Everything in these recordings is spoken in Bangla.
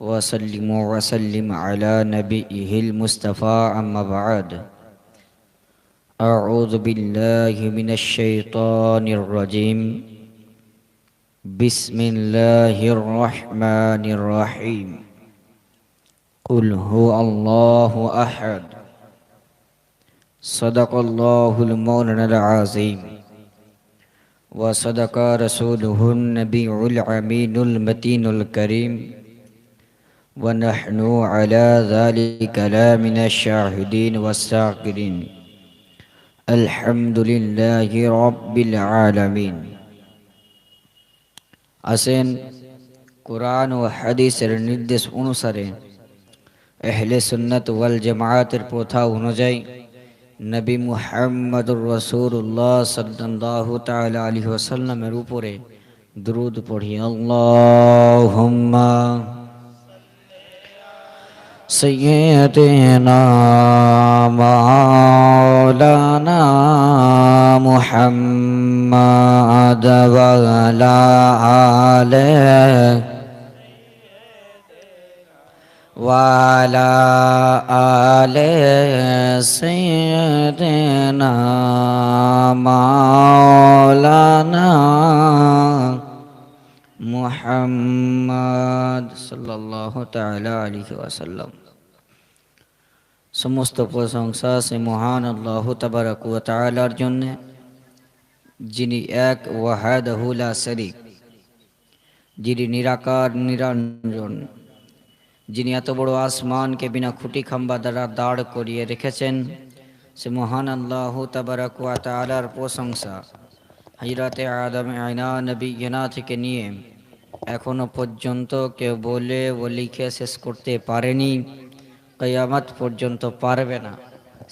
وسلم وسلم على نبيه المصطفى أما بعد. أعوذ بالله من الشيطان الرجيم. بسم الله الرحمن الرحيم. قل هو الله أحد. صدق الله المولى العظيم. وصدق رسوله النبي العمين المتين الكريم. ونحن على ذلك لا من الشاهدين والساقرين الحمد لله رب العالمين আসেন কোরআন ও হাদিসের নির্দেশ অনুসারে এহলে সুন্নত ওয়াল জামায়াতের প্রথা অনুযায়ী নবী মুহাম্মদুর রসুল্লাহ সাল্লাল্লাহু তাআলা আলাইহি ওয়াসাল্লামের উপরে দুরূদ পড়ি আল্লাহুম্মা سيدنا مولانا محمد وعلى آله وعلى آله سيدنا مولانا محمد صلى الله تعالى عليه وسلم. সমস্ত প্রশংসা সে মহান আল্লাহ তাবারাক ওয়া জন্য, যিনি এক ওয়াহাদাহু লা শরীক, যিনি নিরাকার, নিরঞ্জন, যিনি এত বড় আসমানকে বিনা খুঁটি খাম্বা দ্বারা দাঁড় করিয়ে রেখেছেন, সে মহান আল্লাহ তাবারাক ওয়া প্রশংসা। হজরতে আদম আয়না নবী গেনা থেকে নিয়ে এখনও পর্যন্ত কেউ বলে ও লিখে শেষ করতে পারেনি। কয়ামত পর্যন্ত পারবে না।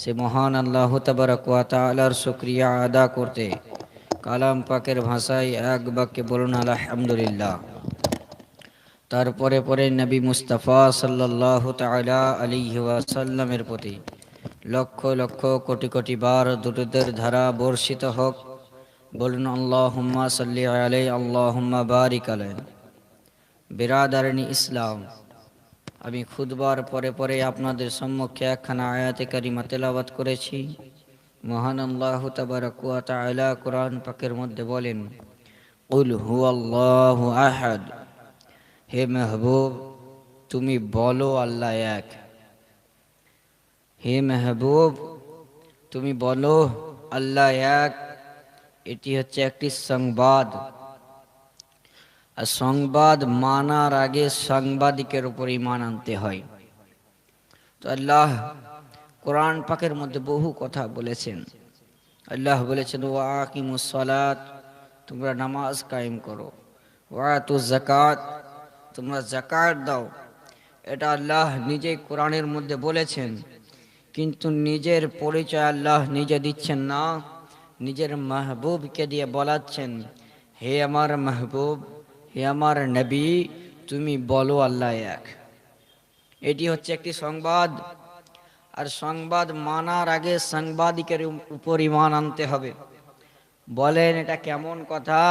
সে মহান আল্লাহ তালার শুক্রিয়া আদা করতে কালাম পাকের ভাষায় এক বাক্যে বলুন, আলহামদুলিল্লাহ। তারপরে পরে নবী মুস্তাফা সাল্লাহ তালা আলী ওয়াসাল্লামের প্রতি লক্ষ লক্ষ কোটি কোটি বার দুটোদের ধারা বর্ষিত হোক। বলুন আল্লাহ সাল্লি আলাই আল্লাহ বারিক আলাই। বিরাদারণী ইসলাম আমি খুদবার পরে পরে আপনাদের সম্মুখে একখানা আয়াতে কারিমা তেলাবাত করেছি। মহান আল্লাহ তাবারাকুয়া তাআলা কোরআন পাকের মধ্যে বলেন উল হু আল্লাহু আহাদ। হে মেহবুব, তুমি বলো আল্লাহ এক। হে মেহবুব, তুমি বলো আল্লাহ এক। এটি হচ্ছে একটি সংবাদ। আর সংবাদ মানার আগে সাংবাদিকের উপর ইমান আনতে হয়। তো আল্লাহ কোরআন পাকের মধ্যে বহু কথা বলেছেন। আল্লাহ বলেছেন ও ওয়াকিমুসলাত তোমরা নামাজ কায়েম করো। ওয়াতু জাকাত তোমরা জাকাত দাও। এটা আল্লাহ নিজেই কোরআনের মধ্যে বলেছেন। কিন্তু নিজের পরিচয় আল্লাহ নিজে দিচ্ছেন না। নিজের মাহবুবকে দিয়ে বলাচ্ছেন, হে আমার মাহবুব হে আমার নবী, তুমি বলো আল্লাহ এক। এটি হচ্ছে একটি সংবাদ। আর সংবাদ মানার আগে সাংবাদিকের উপর ইমান আনতে হবে। বলেন, এটা কেমন কথা?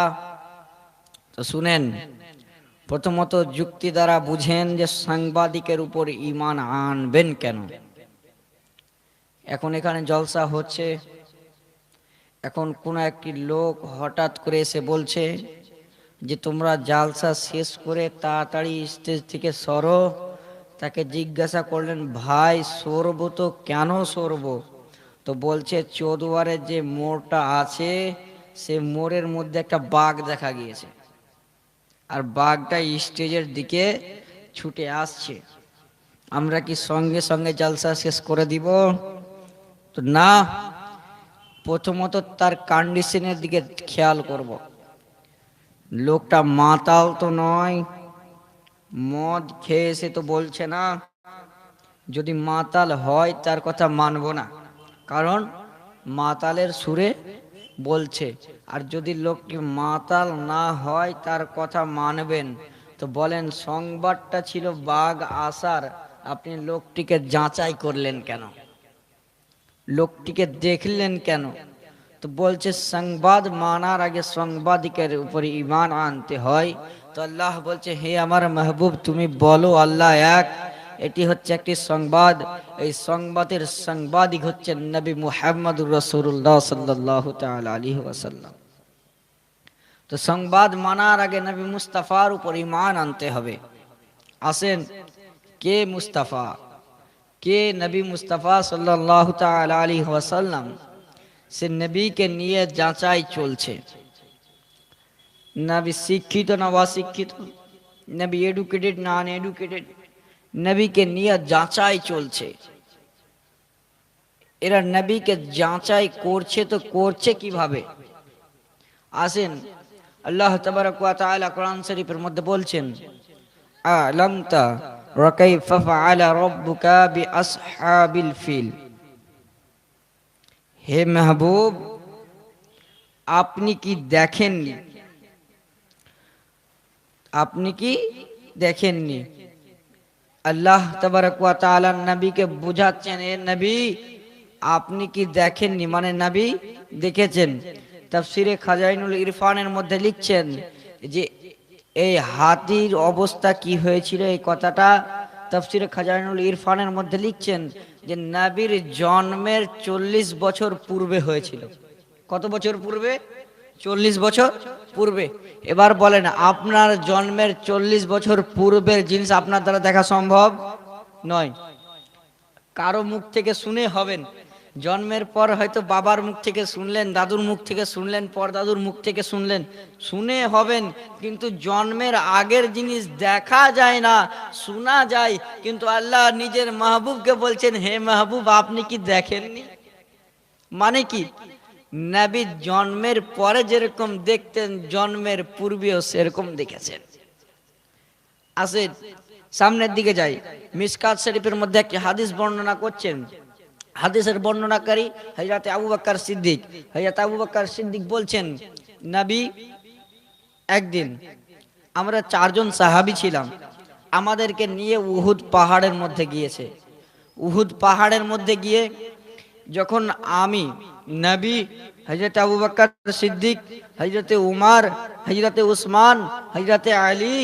তো শুনেন, প্রথমত যুক্তি দ্বারা বুঝেন যে সাংবাদিকের উপর ইমান আনবেন কেন। এখন এখানে জলসা হচ্ছে। এখন কোনো একটি লোক হঠাৎ করে এসে বলছে যে তোমরা জালসা শেষ করে তাড়াতাড়ি স্টেজ থেকে সরো। তাকে জিজ্ঞাসা করলেন, ভাই, সরব তো কেন সরব? তো বলছে চৌদুয়ারের যে মোড়টা আছে, সে মোড়ের মধ্যে একটা বাঘ দেখা গিয়েছে। আর বাঘটা স্টেজের দিকে ছুটে আসছে। আমরা কি সঙ্গে সঙ্গে জালসা শেষ করে দিব? তো না, প্রথমত তার কন্ডিশনের দিকে খেয়াল করব। লোকটা মাতাল তো নয়, মদ খেয়ে এসে তো বলছে না, যদি মাতাল হয় তার কথা মানব না। কারণ মাতালের সুরে বলছে, আর যদি লোকটি মাতাল না হয় তার কথা মানবেন। তো বলেন, সংবাদটা ছিল বাঘ আসার, আপনি লোকটিকে যাচাই করলেন কেন? লোকটিকে দেখলেন কেন? তো বলছে, সংবাদ মানার আগে সাংবাদিকের উপরে ইমান আনতে হয়। তো আল্লাহ বলছে, হে আমার মাহবুব, তুমি বলো, আল্লাহ এক, এটি হচ্ছে একটি সংবাদ। এই সংবাদের সাংবাদিক হচ্ছে নবী মুহাম্মদুর রসুল্লাহ সাল্লাহ আলী ওয়াসাল্লাম। তো সংবাদ মানার আগে নবী মুস্তাফার উপর ইমান আনতে হবে। আসেন, কে মুস্তাফা? কে নবী মুস্তাফা সাল্লাহ আলী ওয়াসাল্লাম? সে নবীকে নিয়ে যাচাই চলছে। নবী শিক্ষিত না অশিক্ষিত নবী এডুকেটেড না আনএডুকেটেড নবীকে নিয়ে যাচাই চলছে। এরা নবীকে যাচাই করছে তো করছে কীভাবে? আসেন, আল্লাহ তবারক ওয়া তাআলা কোরআন শরীফের মধ্যে বলছেন, আলামতা ওয়াকাইফা ফাআলা রাব্বুকা বিআসহাবিল ফিল। হে মাহবুব, আপনি কি দেখেননি? আপনি কি দেখেননি? আল্লাহ তালা নবীকে বুঝাচ্ছেন এ নবী, আপনি কি দেখেননি? মানে নবী দেখেছেন। তাফসিরে খাজাইনুল ইরফানের মধ্যে লিখছেন যে, এই হাতির অবস্থা কি হয়েছিল? এই কথাটা তাফসিরে খাজাইনুল ইরফানের মধ্যে লিখছেন। যে নাবির জন্মের চল্লিশ বছর পূর্বে হয়েছিল। কত বছর পূর্বে? চল্লিশ বছর পূর্বে। এবার বলেন, আপনার জন্মের চল্লিশ বছর পূর্বের জিনিস আপনার দ্বারা দেখা সম্ভব নয়। কারও মুখ থেকে শুনে হবেন। জন্মের পর হয়তো বাবার মুখ থেকে শুনলেন, দাদুর মুখ থেকে শুনলেন পর দাদুর মুখ থেকে শুনলেন। শুনে হবেন, কিন্তু জন্মের আগের জিনিস দেখা যায় না, শোনা যায়। কিন্তু আল্লাহ নিজের মাহবুবকে বলছেন, হে মাহবুব, আপনি কি দেখেননি? মানে কি? নবী জন্মের পরে যেরকম দেখতেন, জন্মের পূর্বেও সেরকম দেখেছেন। আসেন, সামনের দিকে যাই। মিসকাত শরীফের মধ্যে একটি হাদিস বর্ণনা করছেন হাদিসের বর্ণনাকারী হজরত আবু বাক্কার সিদ্দিক। হজরত আবু বাক্কার সিদ্দিক বলছেন, নবী, একদিন আমরা চারজন সাহাবি ছিলাম। আমাদেরকে নিয়ে উহুদ পাহাড়ের মধ্যে গিয়েছে। উহুদ পাহাড়ের মধ্যে গিয়ে যখন আমি, নবী হজরত আবু বাক্কার সিদ্দিক হজরতে উমার হজরতে উসমান হজরতে আলী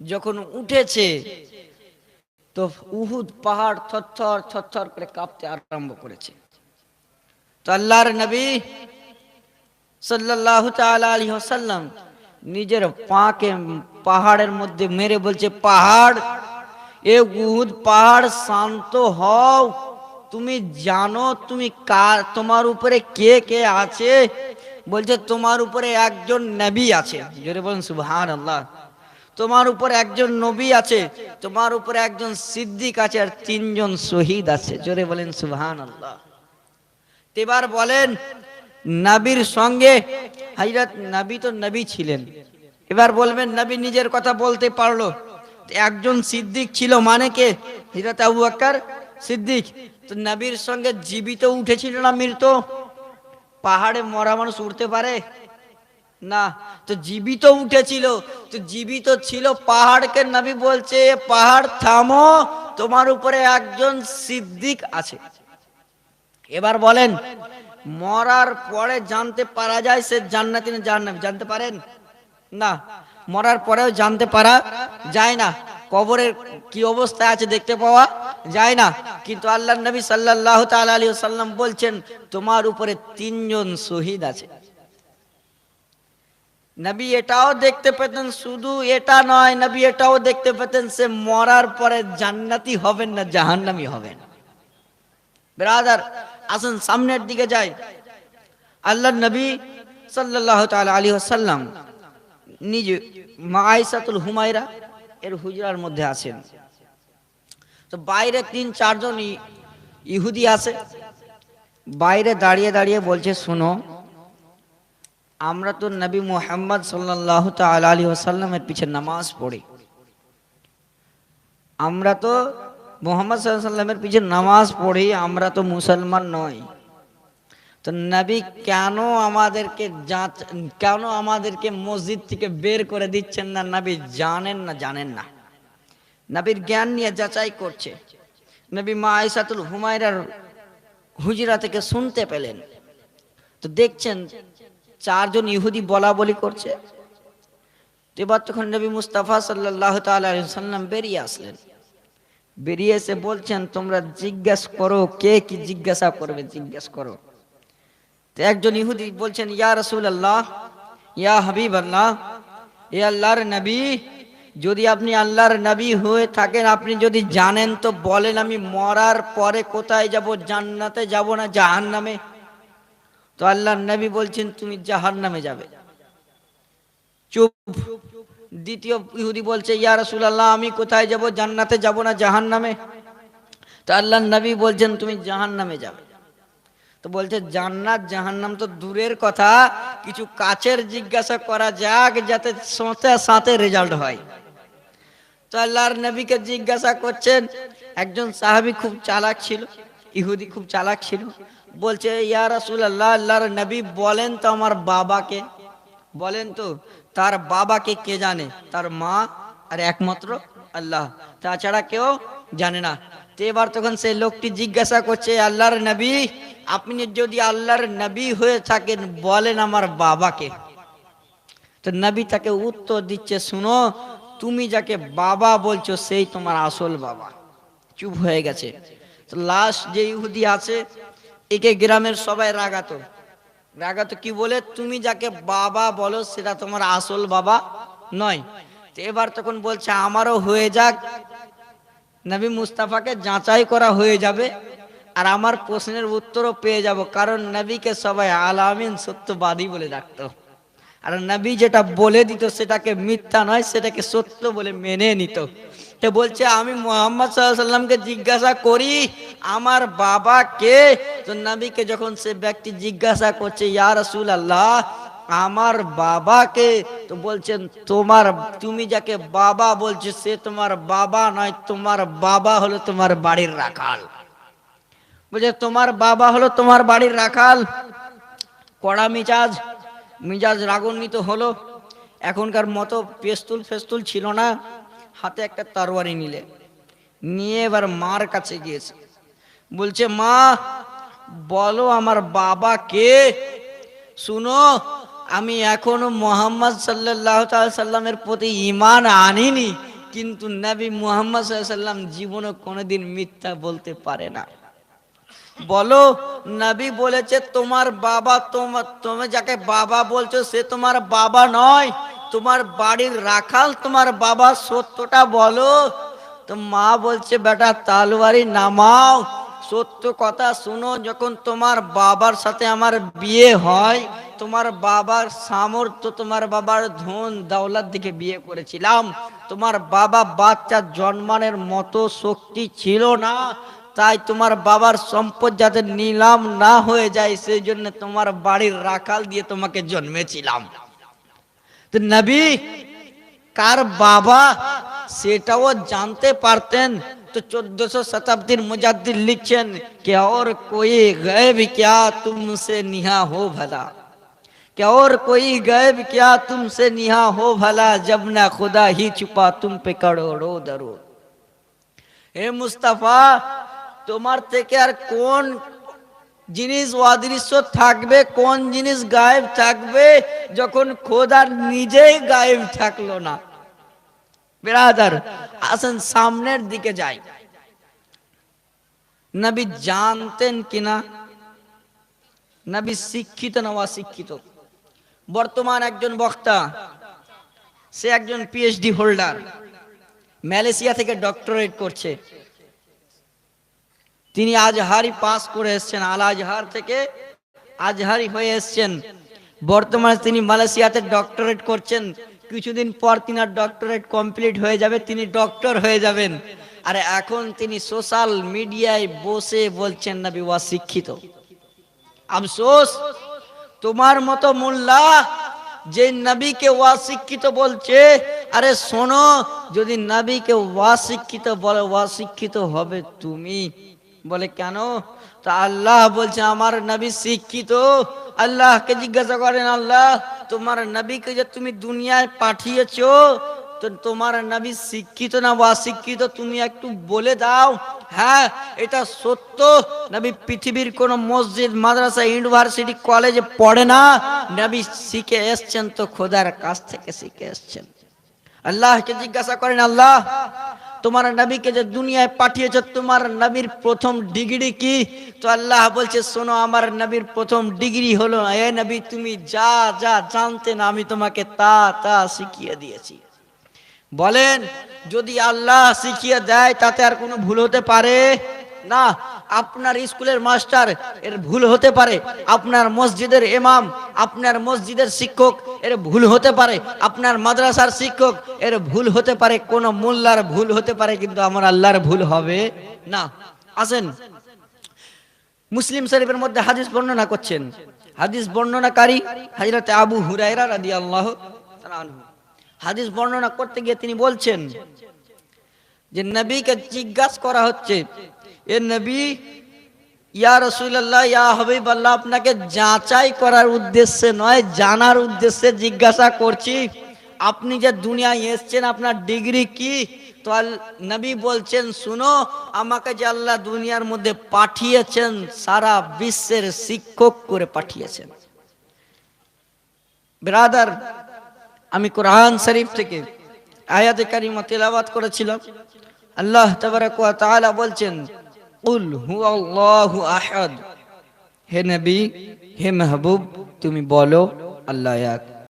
যখন উঠেছে তো উহুদ পাহাড় থরথর থরথর করে কাঁপতে আরম্ভ করেছে। তো আল্লাহর নবী তাআলা আলাইহি ওয়াসাল্লাম নিজের পাকে পাহাড়ের মধ্যে মেরে বলছে, পাহাড়, এ উহুদ পাহাড় শান্ত হও। তুমি জানো তুমি কার তোমার উপরে কে কে আছে? বলছে, তোমার উপরে একজন নবী আছে। জোরে বলুন সুবহান আল্লাহ তোমার উপর একজন নবী আছে, তোমার উপরে একজন সিদ্দিক আছে আর তিনজন শহীদ আছে। জোরে বলেন সুবহান আল্লাহ এবার বলেন, নবীর সঙ্গে হাজরত নবী তো নবী ছিলেন। এবার বলবেন, নবী নিজের কথা বলতে পারল। একজন সিদ্দিক ছিল মানে কে? হিরত আবু আক্কার সিদ্দিক। তো নবীর সঙ্গে জীবিত উঠেছিল না মৃত? পাহাড়ে মরা মানুষ উঠতে পারে? না, তো জীবিত উঠেছিল, তো জীবিত ছিল পাহাড়কে নবী বলছে, পাহাড় থামো, তোমার উপরে একজন সিদ্দিক আছে। এবার বলেন, মরার পরে জানতে পারা যায় সে জান্নাতি না জান্নাতি জানতে পারেন? না, মরার পরেও জানতে পারা যায় না। কবরের কি অবস্থায় আছে দেখতে পাওয়া যায় না। কিন্তু আল্লাহ নবী সাল্লাহ আলী সাল্লাম বলছেন, তোমার উপরে তিনজন শহীদ আছে। নবী এটাও দেখতে পেতেন, শুধু এটা নয়, নবী এটাও দেখতে পেতেন সে মরার পরে জান্নাতি হবেন না, জাহান্নামি হবেন। ব্রাদার, আসুন সামনের দিকে যাই। আল্লাহ নবী সাল্লাহ আলী সাল্লাম নিজে মা আইসাতুল হুমায়রা, এর হুজরার মধ্যে আছেন। তো বাইরে তিন চারজন ইহুদি আছে। বাইরে দাঁড়িয়ে দাঁড়িয়ে বলছে, শুনো আমরা তো নবী মোহাম্মদ সাল্লাহ আলী আসাল্লামের পিছে নামাজ পড়ি। আমরা তো মোহাম্মদ সাল্লামের পিছে নামাজ পড়ি, আমরা তো মুসলমান নই। তো নবী কেন আমাদেরকে কেন আমাদেরকে মসজিদ থেকে বের করে দিচ্ছেন না? নবী জানেন না জানেন না। নবীর জ্ঞান নিয়ে যাচাই করছে। নবী মা আইসাতুল হুমায়রার হুজরা থেকে শুনতে পেলেন। তো দেখছেন চারজন ইহুদি বলা বলি করছে। এবার তখন নবী মুস্তাফা সাল্লাহ সাল্লাম বেরিয়ে আসলেন। বেরিয়ে এসে বলছেন, তোমরা জিজ্ঞেস করো, কে কি জিজ্ঞাসা করবে? জিজ্ঞেস করো। তো একজন ইহুদি বলছেন, ইয়া রসুল আল্লাহ ইয়া হাবিব আল্লাহ এ আল্লাহর নবী, যদি আপনি আল্লাহর নবী হয়ে থাকেন, আপনি যদি জানেন তো বলেন, আমি মরার পরে কোথায় যাব, জান্নাতে যাব না জাহান নামে তো আল্লাহর নবী বলছেন, তুমি জাহান নামে যাবে। চুপ। দ্বিতীয় ইহুদি বলছে, ইয়া রাসূলুল্লাহ, আমি কোথায় যাব? জান্নাতে যাব না জাহান নামে তো আল্লাহর নবী বলছেন, তুমি জাহান নামে যাবে। তো বলছে, জান্নাত, জাহান্নাম তো দূরের কথা। কিছু কাছের জিজ্ঞাসা করা যাক, যাতে সাথে সাথে রেজাল্ট হয়। তো আল্লাহর নবীকে জিজ্ঞাসা করছেন, একজন সাহাবী খুব চালাক ছিল, ইহুদি খুব চালাক ছিল। বলছে, ইয়া রাসূলুল্লাহ, আল্লাহর নবী বলেন তো আমার বাবাকে। বলেন তো, তার বাবাকে কে জানে? তার মা আর একমাত্র আল্লাহ। তাছাড়া কেউ জানে না। তো এবার তখন সেই লোকটি জিজ্ঞাসা করছে, আল্লাহর নবী, আপনি যদি আল্লাহর নবী হয়ে থাকেন, বলেন আমার বাবাকে। তো নবী তাকে উত্তর দিচ্ছে, শুনো, তুমি যাকে বাবা বলছো, সেই তোমার আসল বাবা। চুপ হয়ে গেছে। তো লাস্ট যে ইহুদি আছে একে গ্রামের সবাই রাগাতো। রাগাতো কি বলে? তুমি যাকে বাবা বলো, সেটা তোমার আসল বাবা নয়। এবার তখন বলছে, আমারও হয়ে যাক। নবী মুস্তাফাকে যাচাই করা হয়ে যাবে আর আমার প্রশ্নের উত্তরও পেয়ে যাব, কারণ নবীকে সবাই আলামিন সত্যবাদী বলে ডাকতো। আর নবী যেটা বলে দিত, সেটাকে মিথ্যা নয়, সেটাকে সত্য বলে মেনে নিত। তো বলছে, আমি মোহাম্মদ সাল্লামকে জিজ্ঞাসা করি, আমার বাবা কে নবীকে যখন সে ব্যক্তি জিজ্ঞাসা করছে, ইয়া রাসূল আল্লাহ আমার বাবাকে? তো বলছেন, তোমার, তুমি যাকে বাবা বলছো, সে তোমার বাবা নয়, তোমার বাবা হলো তোমার বাড়ির রাখাল। বলছে, তোমার বাবা হলো তোমার বাড়ির রাখাল? কড়া মিজাজ মিজাজ রাগান্বিত হলো। এখনকার মতো পেস্তুল ফেস্তুল ছিল না। হাতে একটা তরবারি নিলে। নিয়ে এবার মার কাছে গিয়েছে। বলছে, মা, বলো আমার বাবা কে? শুনো, আমি এখনও মোহাম্মদ সাল্লাহ সাল্লামের প্রতি ইমান আনিনি, কিন্তু নবী মুহাম্মদ সাল্লাম জীবনে কোনোদিন মিথ্যা বলতে পারে না। বলো, নবী বলেছে, তোমার বাবা তোমার তুমি যাকে বাবা বলছো, সে তোমার বাবা নয়। তোমার বাড়ির রাখাল তোমার বাবা সত্যটা বলো। তো মা বলছে, বেটা তালবাড়ি নামাও। সত্য কথা শুনো, যখন তোমার বাবার সাথে আমার বিয়ে হয়, তোমার বাবার সামর্থ্য, তোমার বাবার ধন দৌলত দিকে বিয়ে করেছিলাম। তোমার বাবা বাচ্চা জন্মানের মতো শক্তি ছিল না, তাই তোমার বাবার সম্পদ যাতে নিলাম না হয়ে যায়, সেই জন্য তোমার বাড়ির রাখাল দিয়ে তোমাকে জন্মেছিলাম। তো নবী কার বাবা সেটাও জানতে পারতেন তো চোদ্দশো শতাব্দীর মুজাদ্দিদ লিখছেন কে और कोई गैब क्या तुमसे निहा हो भला क्या और कोई गैब क्या तुमसे निहा हो भला जब ना खुदा ही छुपा तुम पे करोड़ो दरो হে মুস্তাফা তোমার থেকে আর কোন জিনিস অদৃশ্য থাকবে, কোন জিনিস গায়েব থাকবে, যখন খোদা নিজেই গায়েব থাকল না। বেরাদার, আসেন সামনের দিকে যাই। নবী জানতেন কিনা? নবী শিক্ষিত না অশিক্ষিত? বর্তমান একজন বক্তা, সে একজন পিএইচডি হোল্ডার মালয়েশিয়া থেকে ডক্টরেট করছে। তিনি আজহারি পাস করে এসছেন, আল আজহার থেকে আজহারি হয়ে এসছেন। বর্তমানে তিনি মালয়েশিয়াতে ডক্টরেট করছেন। কিছুদিন পর তিনার ডক্টরেট কমপ্লিট হয়ে যাবে, তিনি ডক্টর হয়ে যাবেন। আর এখন তিনি সোশ্যাল মিডিয়ায় বসে বলছেন না বিবাহ শিক্ষিত আফসোস, তোমার মতো মোল্লা যে নবীকে অশিক্ষিত বলছে, আরে শোনো, যদি নবীকে অশিক্ষিত বলে অশিক্ষিত হবে তুমি। বলে, কেন? তা আল্লাহ বলছে, আমার নবী শিক্ষিত। আল্লাহকে জিজ্ঞাসা করেন, আল্লাহ, তোমার নবীকে যে তুমি দুনিয়ায় পাঠিয়েছ, তো তোমার নবী শিক্ষিত না অশিক্ষিত? তুমি একটু বলে দাও। হ্যাঁ এটা সত্য। নবী পৃথিবীর কোন মসজিদ, মাদ্রাসা, ইউনিভার্সিটি, কলেজে পড়ে না। নবী শিখে এসছেন তো খোদার কাছ থেকে শিখে এসছেন। আল্লাহকে জিজ্ঞাসা করেন, আল্লাহ তোমার নবীকে যে দুনিয়ায় পাঠিয়েছ, তোমার নবীর প্রথম ডিগ্রি কি? তো আল্লাহ বলছে, শোনো, আমার নবীর প্রথম ডিগ্রি হলো, এ নবী, তুমি যা যা জানতে না, আমি তোমাকে তা তা শিখিয়ে দিয়েছি। বলেন, যদি আল্লাহ শিখিয়ে দেয়, তাতে আর কোনো ভুল হতে পারে? না, আপনার স্কুলের মাস্টার, এর ভুল হতে পারে। আপনার মসজিদের ইমাম, আপনার মসজিদের শিক্ষক, এর ভুল হতে পারে। আপনার মাদ্রাসার শিক্ষক, এর ভুল হতে পারে। কোন মোল্লার ভুল হতে পারে, কিন্তু আমার আল্লাহর ভুল হবে না। আসেন। মুসলিম শরীফের মধ্যে হাদিস বর্ণনা করছেন। হাদিস বর্ণনাকারী হযরত আবু হুরায়রা রাদিয়াল্লাহু তাআলা আনহু। হাদিস বর্ণনা করতে গিয়ে তিনি বলছেন যে, নবীকে জিজ্ঞাসা করা হচ্ছে এ নবী, ইয়া রসুল্লাহ ইয়া হাবিবাল্লাহ, আপনাকে যাচাই করার উদ্দেশ্যে নয়, জানার উদ্দেশ্যে জিজ্ঞাসা করছি, আপনি যে দুনিয়ায় এসছেন, আপনার ডিগ্রি কি? তো নবী বলছেন, শুনো, আমাকে যে আল্লাহ দুনিয়ার মধ্যে পাঠিয়েছেন, সারা বিশ্বের শিক্ষক করে পাঠিয়েছেন। ব্রাদার, আমি কোরআন শরীফ থেকে আয়াতে কারিমা তেলাওয়াত করেছিলাম। আল্লাহ তাবারাক বলছেন কুল আল্লাহু আহাদ। হে নবী হে মাহবুব তুমি বলো আল্লাহ এক।